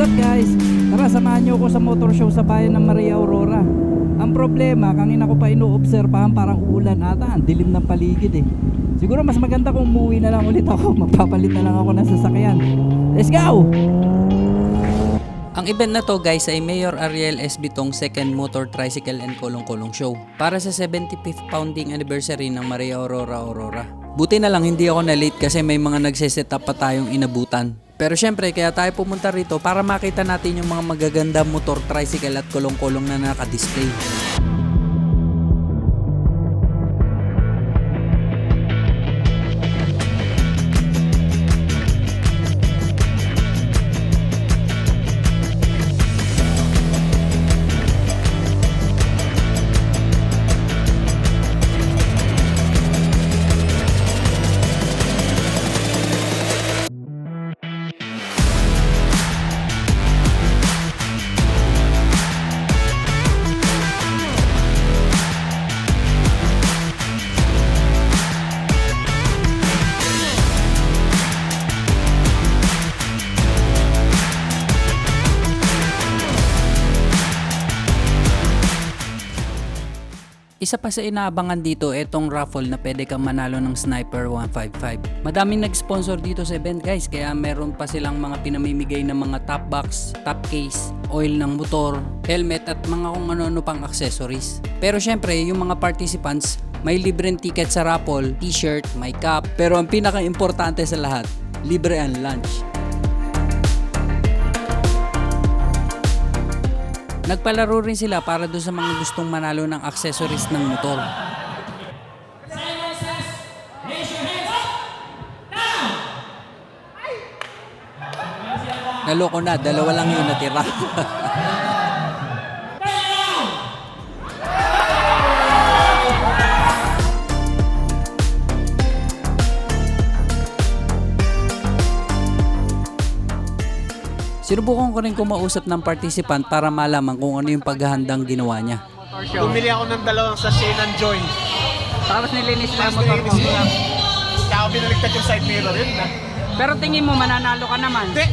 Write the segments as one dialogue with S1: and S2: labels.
S1: up guys? Tara samahan nyo ako sa motor show sa bayan ng Maria Aurora. Ang problema, kanina ko pa inuobserbahan parang ulan ata. Ang dilim ng paligid eh. Siguro mas maganda kung umuwi na lang ulit ako. Magpapalit na lang ako ng sasakyan. Let's go! Ang event na to guys ay Mayor Ariel S. Bitong Second Motor Tricycle and Kulong-Kulong Show para sa 75th founding anniversary ng Maria Aurora Aurora. Buti na lang hindi ako na late kasi may mga nagsiset up pa tayong inabutan. Pero syempre kaya tayo pumunta rito para makita natin yung mga magaganda motor tricycle at kulong-kulong na naka-display. Isa pa sa inaabangan dito itong raffle na pwede kang manalo ng Sniper 155. Madaming nag-sponsor dito sa event guys kaya meron pa silang mga pinamimigay ng mga top box, top case, oil ng motor, helmet at mga kung ano-ano pang accessories. Pero syempre yung mga participants may libreng ticket sa raffle, t-shirt, may cup, pero ang pinaka-importante sa lahat, libre ang lunch. Nagpalaro rin sila para doon sa mga gustong manalo ng accessories ng motor. Naloko na, dalawa lang yung natira. Sinubukan ko rin kumausap ng participant para malaman kung ano yung paghahandang ginawa niya.
S2: Bumili ako ng dalawang sachet ng joy.
S3: Tapos nilinis lang
S2: Tapos
S3: motor mo.
S2: nilinis ko lang. Kaya binaligtad yung side mirror. Yun na.
S3: Pero tingin mo mananalo ka naman.
S2: Hindi.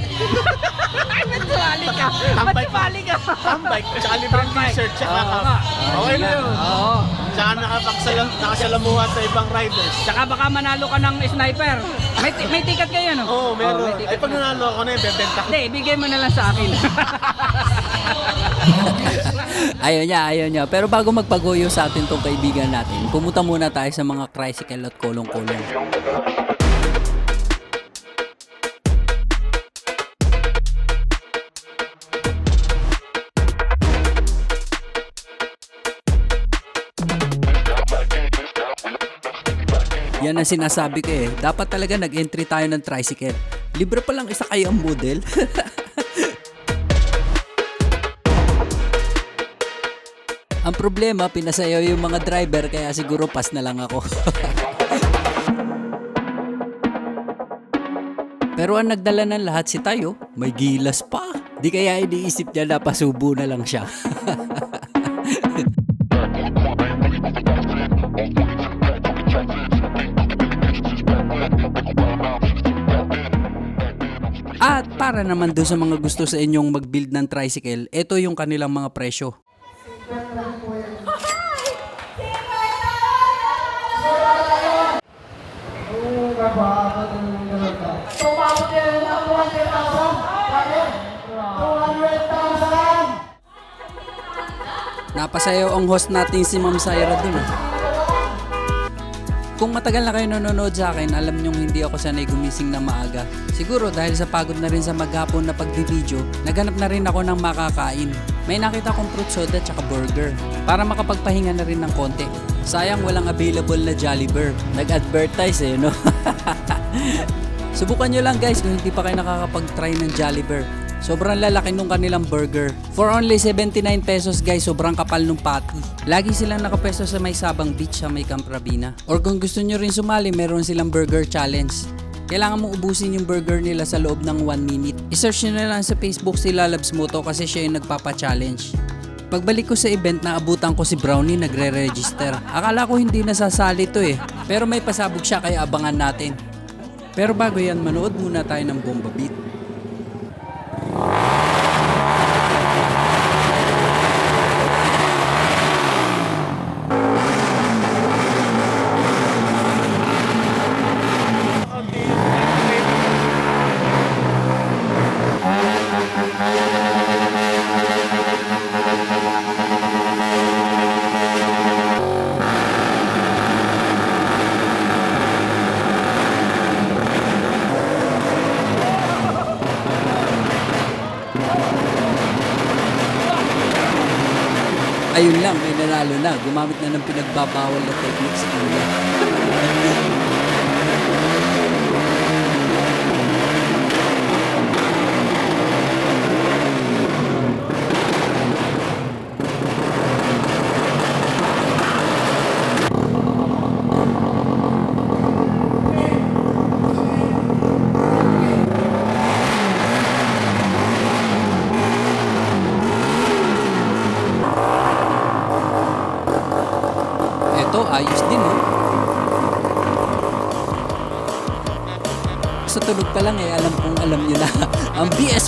S3: Ka.
S2: Tambay ka.
S3: Pali ka.
S2: Tambay. Tsaka libreng
S3: Tambay.
S2: t-shirt. Tsaka
S3: nga.
S2: Okay na yun.
S3: Oo.
S2: Tsaka nakapagsalam, nakasalamuha sa ibang riders.
S3: Tsaka baka manalo ka ng sniper. May, may ticket kayo no?
S2: Oo, oh, meron. Ay, pag
S3: na.
S2: nanalo ako na yun, bebenta ko.
S3: Hindi, ibigay mo na lang sa akin.
S1: ayaw niya, ayaw niya. Pero bago magpaguyo sa atin tong kaibigan natin, pumunta muna tayo sa mga tricycle at kulong-kulong. Yan ang sinasabi ko eh. Dapat talaga nag-entry tayo ng tricycle. Libre pa lang isa kayo ang model. Ang problema, pinasayaw yung mga driver kaya siguro pass na lang ako. Pero ang nagdala ng lahat si Tayo, may gilas pa. Di kaya iniisip niya na pasubo na lang siya. At para naman doon sa mga gusto sa inyong mag-build ng tricycle, ito yung kanilang mga presyo. Napasayaw ang host natin si Ma'am Syra dun ah. Kung matagal na kayo nanonood sa akin, alam nyong hindi ako sanay gumising na maaga. Siguro dahil sa pagod na rin sa maghapon na pagbibideo, naghanap na rin ako ng makakain. May nakita kong fruit soda tsaka burger para makapagpahinga na rin ng konti. Sayang walang available na Jollibee. Nag-advertise eh, no? Subukan nyo lang guys kung hindi pa kayo nakakapag-try ng Jollibee. Sobrang lalaki nung kanilang burger. For only 79 pesos guys, sobrang kapal nung patty. Lagi silang nakapeso sa may Sabang Beach sa may Camp Rabina. Or kung gusto nyo rin sumali, meron silang burger challenge. Kailangan mong ubusin yung burger nila sa loob ng 1 minute. I-search nyo na lang sa Facebook si Lalabs Moto kasi siya yung nagpapa-challenge. Pagbalik ko sa event, naabutan ko si Brownie nagre-register. Akala ko hindi nasasali to eh. Pero may pasabog siya kaya abangan natin. Pero bago yan, manood muna tayo ng Bomba Beat.
S4: nanalo na. Gumamit na ng pinagbabawal na technique sa India.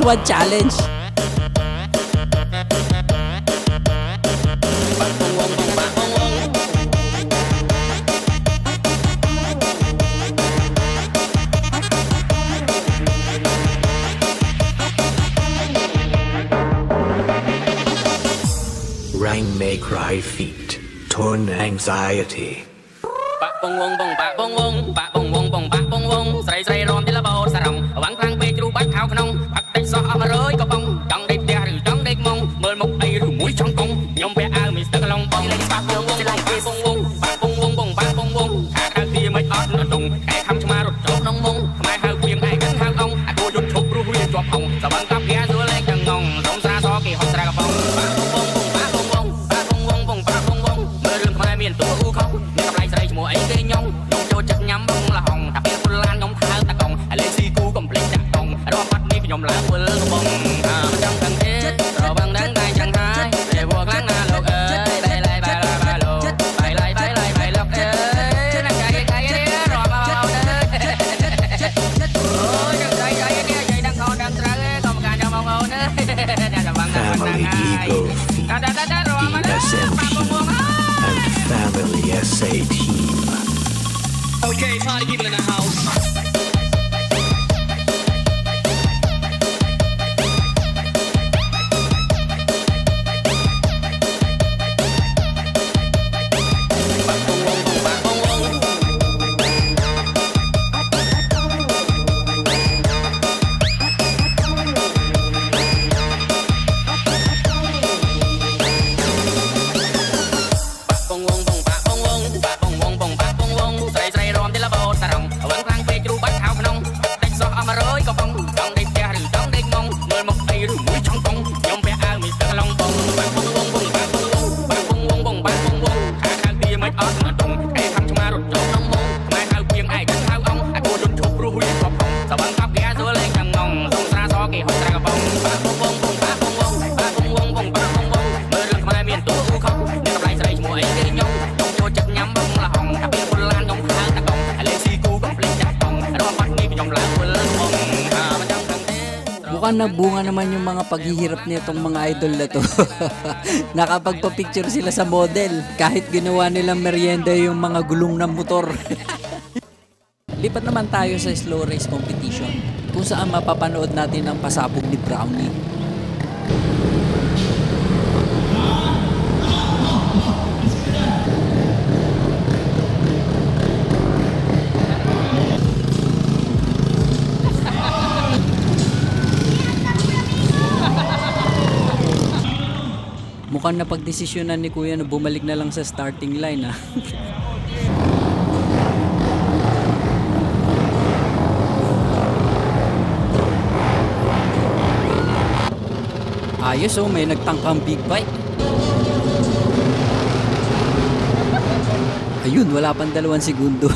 S4: one challenge.
S5: May cry feet, torn anxiety.
S6: Ba-bong-wong-bong, ba-bong-wong,
S4: ba nabunga naman yung mga paghihirap nitong mga idol na to. Nakapagpa-picture sila sa model kahit ginawa nilang merienda yung mga gulong ng motor. Lipat naman tayo sa slow race competition kung saan mapapanood natin ang pasabog ni Brownie. mukhang napagdesisyonan ni Kuya na bumalik na lang sa starting line ah. Ayos oh, may nagtangkang big bike. Ayun, wala pang dalawang segundo.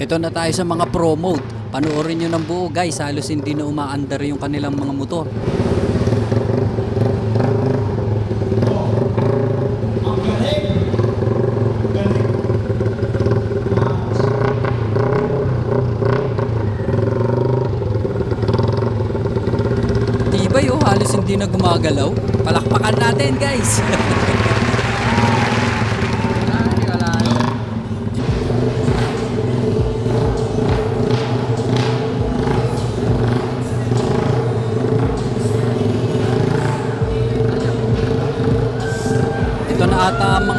S4: Ito na tayo sa mga promote. Panoorin nyo ng buo guys, halos hindi na umaandar yung kanilang mga motor. Tibay oh, halos hindi na gumagalaw. Palakpakan natin guys!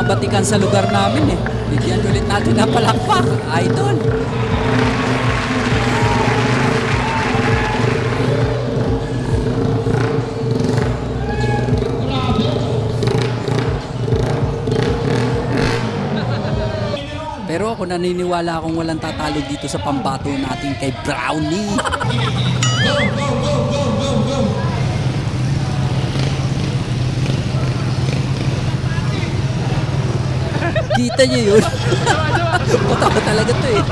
S4: batikan sa lugar namin eh. Bigyan ulit natin ng palakpak, idol.
S1: Pero ako naniniwala akong walang tatalo dito sa pambato natin kay Brownie. Go, go, go, go. Kita niyo yun? Patawa talaga to eh.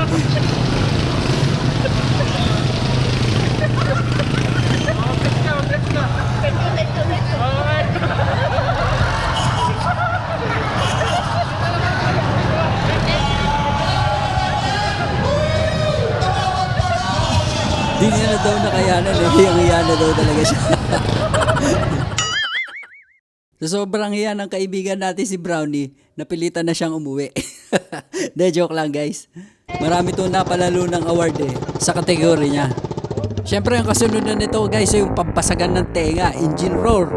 S1: Di niya na daw nakayanan eh. Hiyang-hiya na daw talaga siya. Sa sobrang hiya ng kaibigan natin si Brownie, napilitan na siyang umuwi. De, joke lang guys. Marami to napalalo ng award eh, sa kategory niya. Siyempre ang kasunod na nito guys ay yung pampasagan ng tenga, engine roar.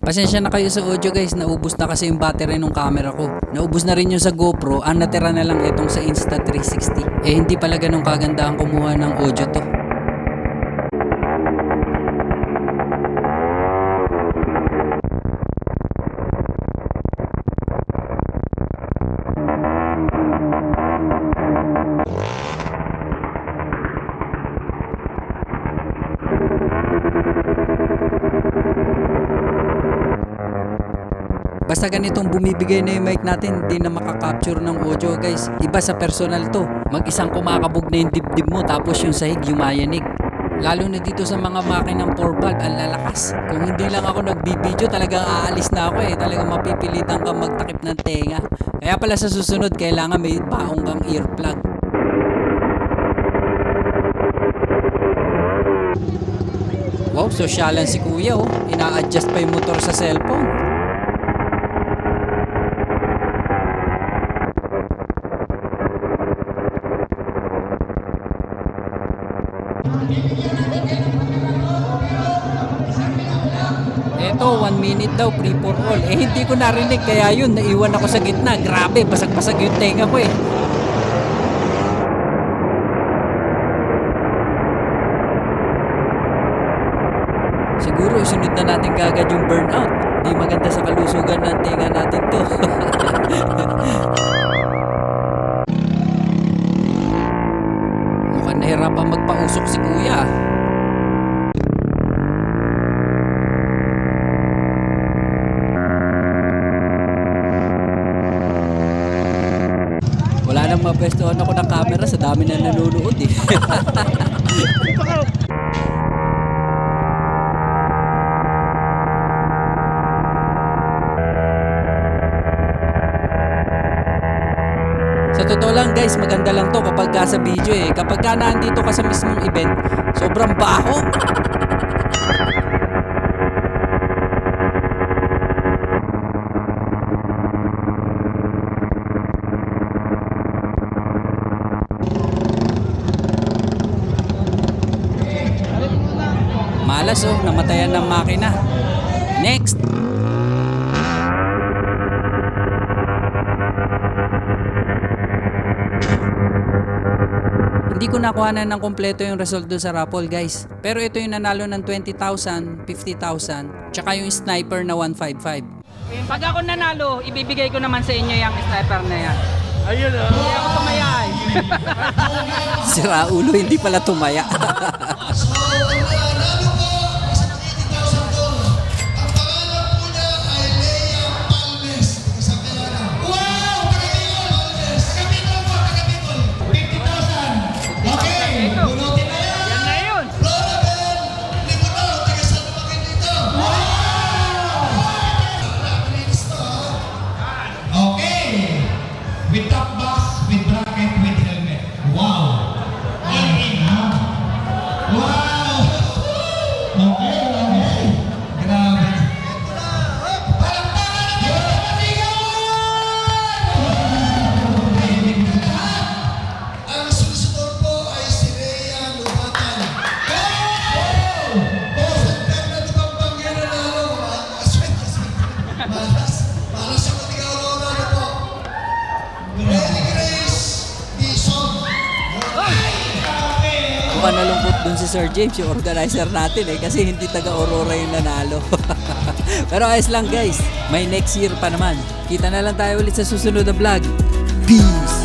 S1: Pasensya na kayo sa audio guys, naubos na kasi yung battery ng camera ko. Naubos na rin yung sa GoPro, ang natira na lang itong sa Insta360. Eh hindi pala ganun kaganda ang kumuha ng audio to. Basta ganitong bumibigay na yung mic natin, hindi na makakapture ng audio guys. Iba sa personal to. Mag-isang kumakabog na yung dibdib mo tapos yung sahig yumayanig. Lalo na dito sa mga makinang 4 valve, ang lalakas. Kung hindi lang ako nagbibideo, talagang aalis na ako eh. Talagang mapipilitan kang magtakip ng tenga. Kaya pala sa susunod, kailangan may baong kang earplug. Wow, sosyalan si kuya oh. Ina-adjust pa yung motor sa cellphone. Eto, one minute daw, free for all. Eh, hindi ko narinig, kaya yun, naiwan ako sa gitna. Grabe, basag-basag yung tenga ko eh. Siguro, sunod na natin kagad yung burnout. Di maganda sa kalusugan ng tenga natin to. Mapwestohan ako ng camera sa dami na nanonood eh. Sa totoo lang guys, maganda lang to kapag ka sa video eh. Kapag ka nandito ka sa mismong event, sobrang baho. Malas oh, namatayan ng makina. Next! Hindi ko nakuhanan ng kompleto yung result doon sa raffle guys. Pero ito yung nanalo ng 20,000, 50,000, tsaka yung sniper na 155.
S3: Pag ako nanalo, ibibigay ko naman sa inyo yung sniper na yan.
S2: Ayun ah.
S3: Hindi ako tumaya eh.
S1: Si Raulo hindi pala tumaya. Nalungkot dun si Sir James, yung organizer natin eh, kasi hindi taga Aurora yung nanalo. Pero ayos lang guys, may next year pa naman. Kita na lang tayo ulit sa susunod na vlog. Peace!